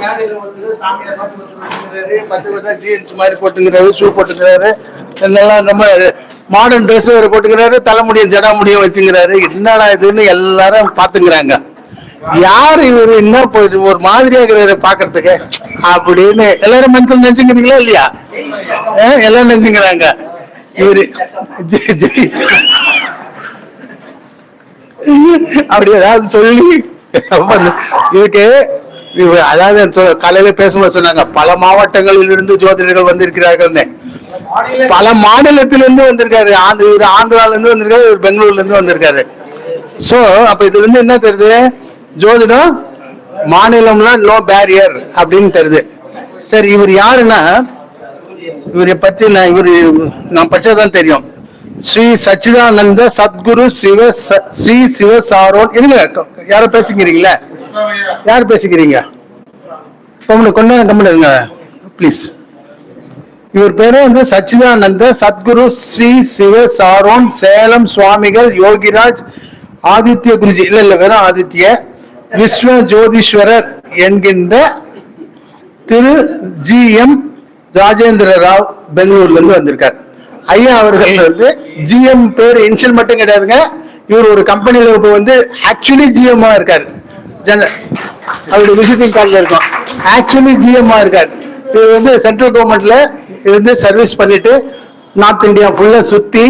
மேடையில ஒருத்தர் சாமியார் ஒருத்தர் பத்து பத்தா ஜீன்ஸ் மாதிரி போட்டுக்கிறாரு ஷூ போட்டுக்கிறாரு இதெல்லாம் ரொம்ப மாடர்ன் ட்ரெஸ் வேற போட்டுக்கிறாரு தலைமுடியும் ஜடா முடியும் என்னடா இதுன்னு எல்லாரும் பாத்துக்கிறாங்க யார் இவரு? என்ன போயிட்டு ஒரு மாதிரியா இருக்கிறாரு பாக்குறதுக்கு அப்படின்னு எல்லாரும் மனசுல நினைச்சுக்கிறீங்களா இல்லையா? அஹ் எல்லாரும் நினைச்சுக்கிறாங்க. இவரு ஜெய் அப்படி ஏதாவது சொல்லி இதுக்கு அதாவது காலையில பேசும்போது சொன்னாங்க பல மாவட்டங்களில் இருந்து ஜோதிடர்கள் வந்திருக்கிறார்கள்னு. பல மாநிலத்திலிருந்து வந்திருக்காரு. ஆந்திர இவர் ஆந்திரால இருந்து வந்திருக்காரு இவர் பெங்களூர்ல இருந்து வந்திருக்காரு. சோ அப்ப இதுல இருந்து என்ன தெரியுது ஜோதிடம் மாநிலம்லாம் நோ பேரியர் அப்படின்னு தெரியுது சரி இவர் யாருன்னா இவரை பற்றி நான் இவர் நான் படிச்சதான் தெரியும். ஸ்ரீ சச்சிதானந்த சத்குரு சிவ ச- ஸ்ரீ சிவ சாரோன் இருங்க க- யாரோ பேசிக்கிறீங்களா? யார் பேசிக்கிறீங்க? கம்முனு கொண்டு கம்மனு இருங்க. ப்ளீஸ் இவர் பேரு வந்து சச்சிதானந்த சத்குரு ஸ்ரீ சிவ சாரோன் சேலம் சுவாமிகள் யோகிராஜ் ஆதித்ய குருஜி. இல்ல இல்ல வெறும் ஆதித்ய. விஸ்வ ஜோதீஸ்வரர் என்கின்ற திரு ஜி எம் ராஜேந்திர ராவ் பெங்களூர்ல இருந்து வந்திருக்கார். ஐயா அவர்கள் வந்து ஜிஎம் பேர் இன்ஷியல் மட்டும் கிடையாதுங்க. இவர் ஒரு கம்பெனில இப்ப வந்து ஆக்சுவலி ஜிஎம் இருக்காரு. ஜன அவருடைய விசிட்டிங் கார்டுல இருக்கும். ஆக்சுவலி ஜிஎம் இருக்காரு. இவர் வந்து சென்ட்ரல் கவர்மெண்ட்ல இருந்து சர்வீஸ் பண்ணிட்டு நார்த் இந்தியா ஃபுல்லா சுத்தி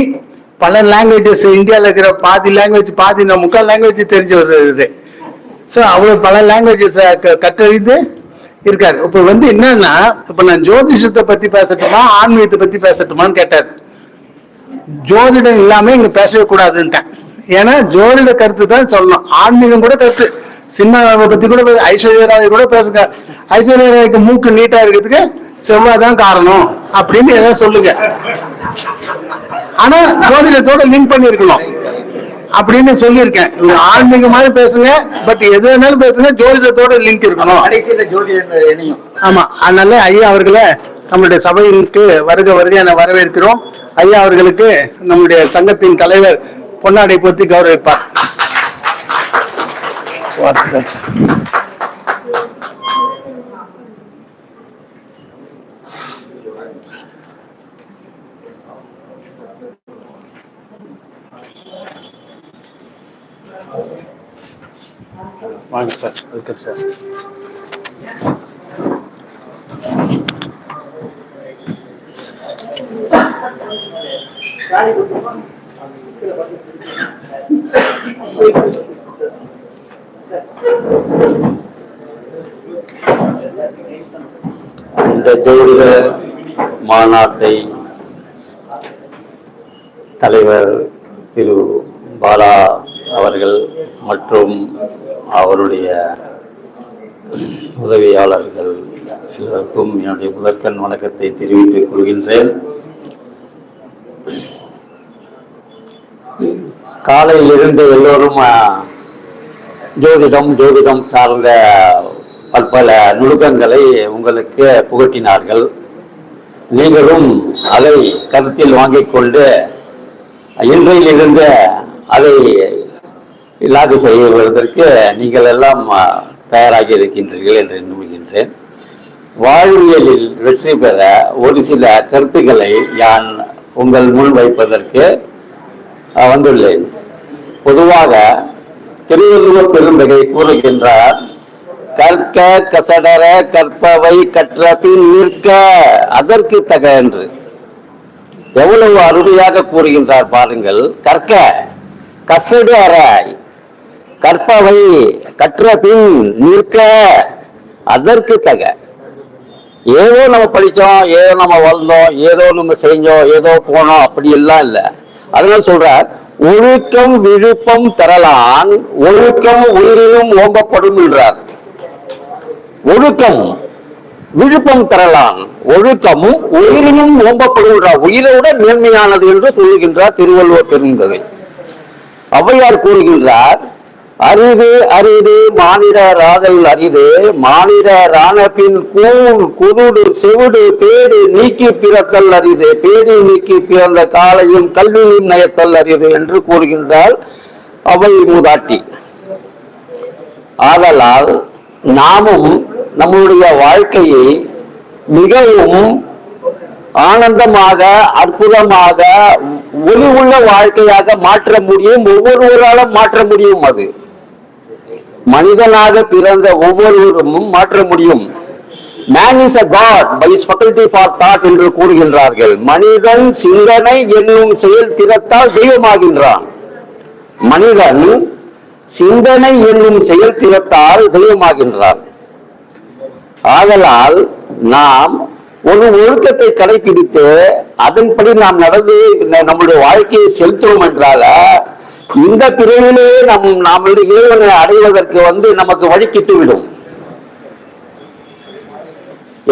பல லாங்குவேஜஸ் இந்தியால இருக்கிற பாதி லாங்குவேஜ் பாதி முக்கால் லாங்குவேஜ் தெரிஞ்சு வருது ஸோ அவ்வளோ பல லாங்குவேஜஸ் கற்றறிந்து இருக்காரு. இப்போ வந்து என்னன்னா இப்போ நான் ஜோதிஷத்தை பத்தி பேசட்டுமா ஆன்மீகத்தை பத்தி பேசட்டுமான்னு கேட்டார். ஜோதிடம் இல்லாம இங்க பேசவே கூடாதுன்ட்டேன். ஏன்னா ஜோதிட கருத்து தான் சொல்லணும். ஆன்மீகம் கூட கருத்து. சினிமாவை பத்தி கூட ஐஸ்வர்யா ராய் கூட பேசுங்க. ஐஸ்வர்யா ராய்க்கு மூக்கு நீட்டா இருக்கிறதுக்கு செவ்வாய் தான் காரணம் அப்படின்னு ஏதாவது சொல்லுங்க. ஆனா ஜோதிடத்தோட லிங்க் பண்ணிருக்கணும் அப்படின்னு சொல்லியிருக்கேன். இவங்க ஆன்மீக மாதிரி பேசுங்க பட் எது வேணாலும் பேசுங்க ஜோதிடத்தோட லிங்க் இருக்கணும். கடைசியில ஜோதி இணையும். ஆமா அதனால ஐயா அவர்களை நம்முடைய சபையிற்கு வருக வருக என வரவேற்கிறோம். ஐயா அவர்களுக்கு நம்முடைய சங்கத்தின் தலைவர் பொன்னாடை போத்தி கௌரவிப்பார். வாங்க சார் வெல்கம் சார். இந்த தெய்வீக மாநாட்டை தலைவர் திரு பாலா அவர்கள் மற்றும் அவருடைய உதவியாளர்கள் எல்லோருக்கும் என்னுடைய முதற்கண் வணக்கத்தை தெரிவித்துக் கொள்கின்றேன். காலையிலிருந்து எல்லோரும் ஜோதிடம் ஜோதிடம் சார்ந்த பற்பல நுணுக்கங்களை உங்களுக்கு புகட்டினார்கள். நீங்களும் அதை கருத்தில் வாங்கிக் கொண்டு இன்றையிலிருந்து அதை இல்லாது செய்வதற்கு நீங்கள் எல்லாம் தயாராகி இருக்கின்றீர்கள் என்று நம்புகின்றேன். வாழ்வியலில் வெற்றி பெற ஒரு சில கருத்துக்களை நான் உங்கள் முன் வைப்பதற்கு வந்துள்ளேன். பொதுவாக திருவள்ளுவர் பெருந்தகை கூறுகின்றார் கற்க கசடர கற்பவை கற்ற பின் நிற்க அதற்கு தக என்று. எவ்வளவு அருமையாக கூறுகின்றார் பாருங்கள். கற்க கசடு அற கற்பவை கற்ற பின் நிற்க அதற்கு தக. ஏதோ நம்ம படிச்சோம் ஏதோ நம்ம வளர்ந்தோம் ஏதோ நம்ம செஞ்சோம் ஏதோ போனோம் அப்படி எல்லாம் இல்லை. அதனால சொல்றார் ஒழுக்கம் விழுப்பம் தரலான் ஒழுக்கம் உயிரிலும் ஓம்பப்படும் என்றார். ஒழுக்கம் விழுப்பம் தரலான் ஒழுக்கமும் உயிரினும் ஓம்பப்படும் உயிரை விட மேன்மையானது என்று சொல்லுகின்றார் திருவள்ளுவர் பெருந்தகை. ஔவையார் கூறுகின்றார் அரிது அரிது மானிடராதல் அரிது. மானிடரான பின் கூழ் குருடு செவிடு பேடு நீக்கி பிறத்தல் அரிது. பேடி நீக்கி பிறந்த காலையும் கல்வியும் நயத்தல் அரிது என்று கூறுகின்றால் அவை மூதாட்டி. ஆதலால் நாமும் நம்முடைய வாழ்க்கையை மிகவும் ஆனந்தமாக அற்புதமாக ஒளி உள்ள வாழ்க்கையாக மாற்ற முடியும் ஒவ்வொருவராலும் மாற்ற முடியும் அது. மனிதனாக பிறந்த ஒவ்வொருவரும் மாற்ற முடியும். Man is a god by is faculty for thought என்று கூறுகின்றார்கள். மனிதன் சிந்தனை என்னும் செயல் திறத்தால் தெய்வமாகின்றான். மனிதன் சிந்தனை என்னும் செயல் திறத்தால் தெய்வமாகின்றான். ஆதலால் நாம் ஒரு ஒழுக்கத்தை கடைபிடித்து அதன்படி நாம் நடந்து நம்முடைய வாழ்க்கையை செலுத்துவோம் என்றால இந்த பிறவிலேயே நம் நம்முடைய இறைவனை அடைவதற்கு வந்து நமக்கு வழி விடும்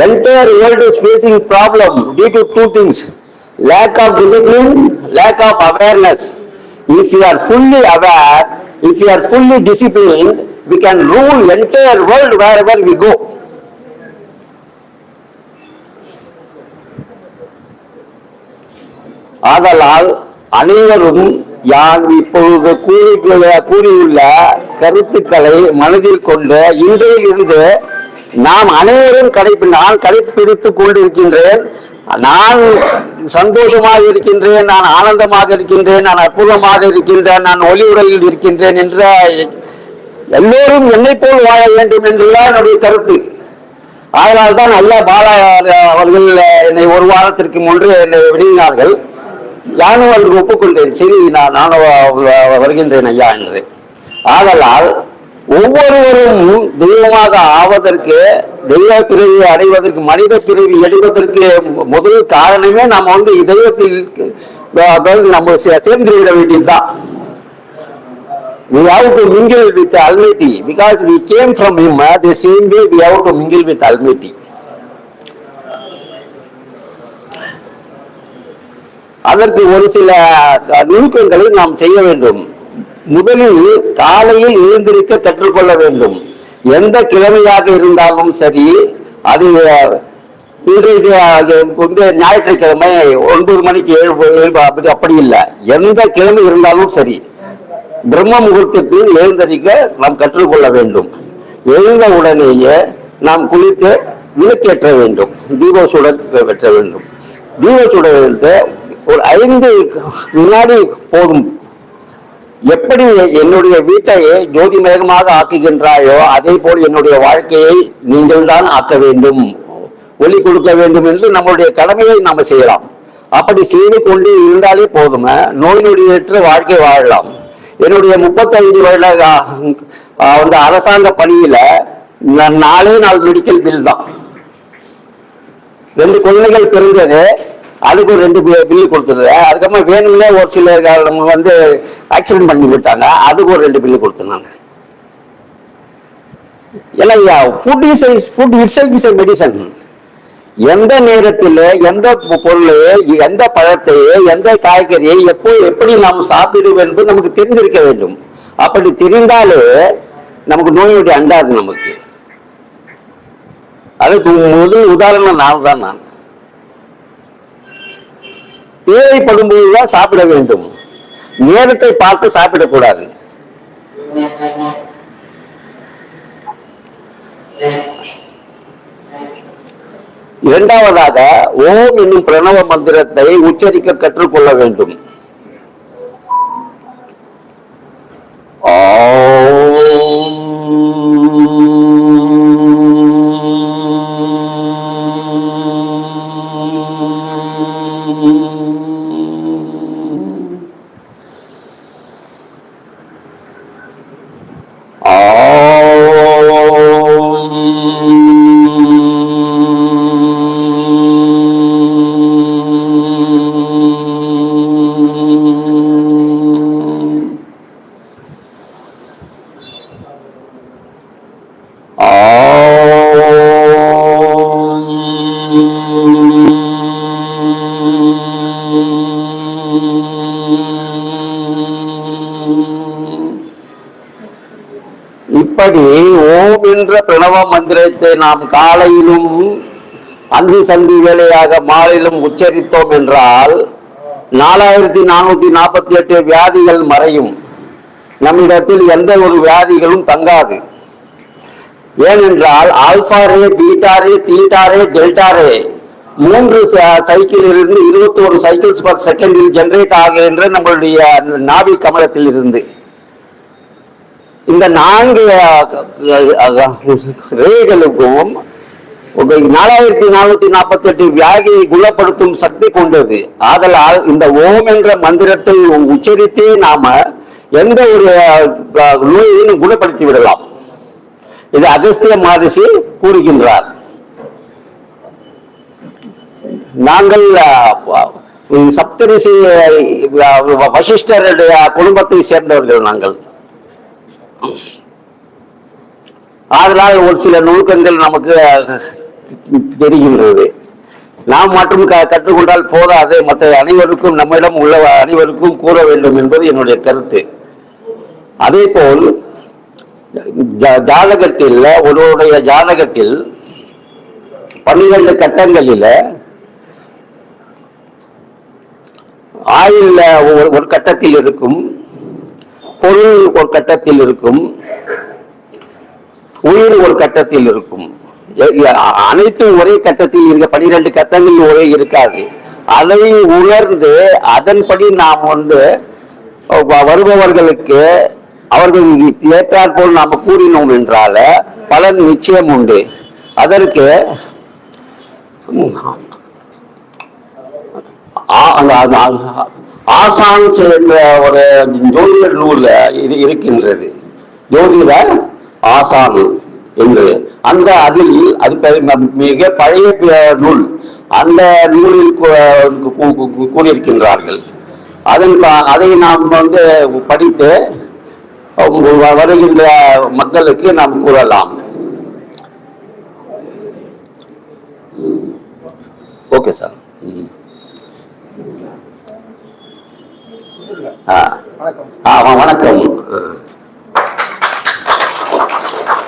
entire world is facing problem due to two things lack of discipline lack of awareness if you are fully aware if you are fully discipline we can rule entire world wherever we go ஆதலால் அனைவரும் யான் இப்பொழுது கூறி கூறியுள்ள கருத்துக்களை மனதில் கொண்டு இன்றையிலிருந்து நாம் அனைவரும் கடைப்பி நான் கடைப்பிடித்துக் கொண்டிருக்கின்றேன். நான் சந்தோஷமாக இருக்கின்றேன் நான் ஆனந்தமாக இருக்கின்றேன் நான் அற்புதமாக இருக்கின்றேன் நான் ஒளி உடலில் இருக்கின்றேன் என்ற எல்லோரும் என்னை போல் வாழ வேண்டும் என்றுதான் என்னுடைய கருத்து. அதனால்தான் ஐயா பாலா அவர்கள் என்னை ஒரு வாரத்திற்கு முன்பு என்னை விடுவினார்கள். நானும் அதற்கு ஒப்புக்கொண்டேன் சரி நான் நானும் வருகின்றேன் ஐயா என்று ஆதலால் ஒவ்வொருவரும் தெய்வமாக ஆவதற்கு தெய்வ பிறவி அடைவதற்கு மனித பிறவி எடுப்பதற்கு முதல் காரணமே நாம் வந்து இதயத்தில் அதாவது நம்ம சே- சேர்ந்து விட வேண்டியதுதான் we have to mingle with Almighty because we came from Him. uh, The same way we have to mingle with Almighty. அதற்கு ஒரு சில நுணுக்கங்களை நாம் செய்ய வேண்டும். முதலில் காலையில் எழுந்திருக்க கற்றுக்கொள்ள வேண்டும். எந்த கிழமையாக இருந்தாலும் சரி அது இன்றைக்கு ஞாயிற்றுக்கிழமை ஒன்பது மணிக்கு எழு அப்படி இல்லை. எந்த கிழமை இருந்தாலும் சரி பிரம்ம முகூர்த்தத்தில் எழுந்தரிக்க நாம் கற்றுக்கொள்ள வேண்டும். எழுந்த உடனேயே நாம் குளித்து விளக்கேற்ற வேண்டும். தீப சுடர் வெற்ற வேண்டும். தீப சுடருக்கு ஒரு ஐந்து வினாடி போதும். எப்படி என்னுடைய வீட்டை ஜோதிமயமாக ஆக்குகின்றாயோ அதே போல் என்னுடைய வாழ்க்கையை நீங்கள் தான் ஆக்க வேண்டும். ஒளி கொடுக்க வேண்டும் என்று நம்மளுடைய கடமையை நாம செய்யலாம். அப்படி செய்து கொண்டு இருந்தாலே போதுமே. நோய் நொடியற்ற வாழ்க்கை வாழலாம். என்னுடைய முப்பத்தைந்து வருட அந்த அரசாங்க பணியில நாளே நாலே நாலு மெடிக்கல் பில் தான். ரெண்டு குழந்தைகள் பிறந்தது. அதுக்கு ஒரு ரெண்டு பில்லு கொடுத்தது அதுக்கப்புறம் வேணும்னே ஒரு சில நம்ம வந்து ஆக்சிடென்ட் பண்ணி விட்டாங்க. அதுக்கு ஒரு ரெண்டு பில்லு கொடுத்துருந்தாங்க நான். ஏன்னா food is food itself is medicine எந்த நேரத்தில் எந்த பொருள் எந்த பழத்தை எந்த காய்கறியை எப்போ எப்படி நாம் சாப்பிடுவோம் என்பது நமக்கு தெரிந்திருக்க வேண்டும். அப்படி தெரிந்தாலே நமக்கு நோயுடைய அண்டாது நமக்கு. அதுக்கு முதல் உதாரணம் நான் தான் நான். தேவைப்படும் போதுதான் சாப்பிட வேண்டும். நேரத்தை பார்த்து சாப்பிடக்கூடாது. இரண்டாவதாக ஓம் என்னும் பிரணவ மந்திரத்தை உச்சரிக்க கற்றுக்கொள்ள வேண்டும். வேதத்தை நாம் காலையிலும் அந்தி சந்தி வேலையாக மாலையிலும் உச்சரித்தோம் என்றால் நாலாயிரத்தி நானூத்தி நாற்பத்தி எட்டு வியாதிகள் மறையும். நம்மிடத்தில் எந்த ஒரு வியாதிகளும் தங்காது. ஏனென்றால் alpha ray beta ray theta ray delta ray மூன்று சைக்கிள் இருந்து இருபத்தோரு சைக்கிள்ஸ் பர் செகண்டில் ஜெனரேட் ஆகின்ற நம்மளுடைய நாவி கமலத்தில் இருந்து இந்த நான்கு ரேகளுக்கும் நாலாயிரத்தி நானூத்தி நாற்பத்தி எட்டு வியாதியை குணப்படுத்தும் சக்தி கொண்டது. ஆதலால் இந்த ஓம் என்ற மந்திரத்தை உச்சரித்தே நாம எந்த ஒரு நோயையும் குணப்படுத்தி விடலாம். இது அகஸ்திய மகரிஷி கூறுகின்றார். நாங்கள் சப்தரிசி வசிஷ்டருடைய குடும்பத்தை சேர்ந்தவர்கள் நாங்கள். ஆதலால் ஒரு சில நுணுக்கங்கள் நமக்கு தெரிகின்றது. நாம் மட்டும் க- கற்றுக்கொண்டால் போதாது. மற்ற அனைவருக்கும் நம்மிடம் உள்ள அனைவருக்கும் கூற வேண்டும் என்பது என்னுடைய கருத்து. அதே போல் ஜா- ஜாதகத்தில் ஒருவருடைய ஜாதகத்தில் பன்னிரண்டு கட்டங்களில் ஆயுள் ஒரு கட்டத்தில் இருக்கும் பொருள் ஒரு கட்டத்தில் இருக்கும் உயிர் ஒரு கட்டத்தில் இருக்கும். அனைத்தும் ஒரே கட்டத்தில் இருக்க பனிரெண்டு கட்டங்கள் ஒரே இருக்காது. அதை உணர்ந்து அதன்படி நாம் வந்து வருபவர்களுக்கு அவர்கள் ஏற்றாற் போல் நாம் கூறினோம் என்றால பலன் நிச்சயம் உண்டு. அதற்கு அந்த- ஆசான் என்ற ஒரு ஜோதிடர் நூல் இது இருக்கின்றது. ஜோதிட ஆசான் என்று. அந்த அதில் அது மிக பழைய நூல். அந்த நூலில் கூறியிருக்கின்றார்கள். அதன் அதை நாம் வந்து படித்து வருகின்ற மக்களுக்கு நாம் கூறலாம். Okay sir. ம். வணக்கம்.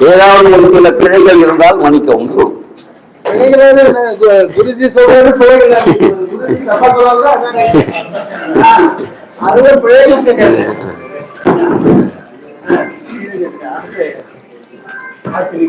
ஏதாவது ஒரு சில பிழைகள் இருந்தால் மன்னிக்கவும். குருஜி சொல்றது பிழைகள் இல்ல. குருஜி சபா சொல்றது அதான். அதுவே பிழைகள் கிடையாது ஆசிரியர்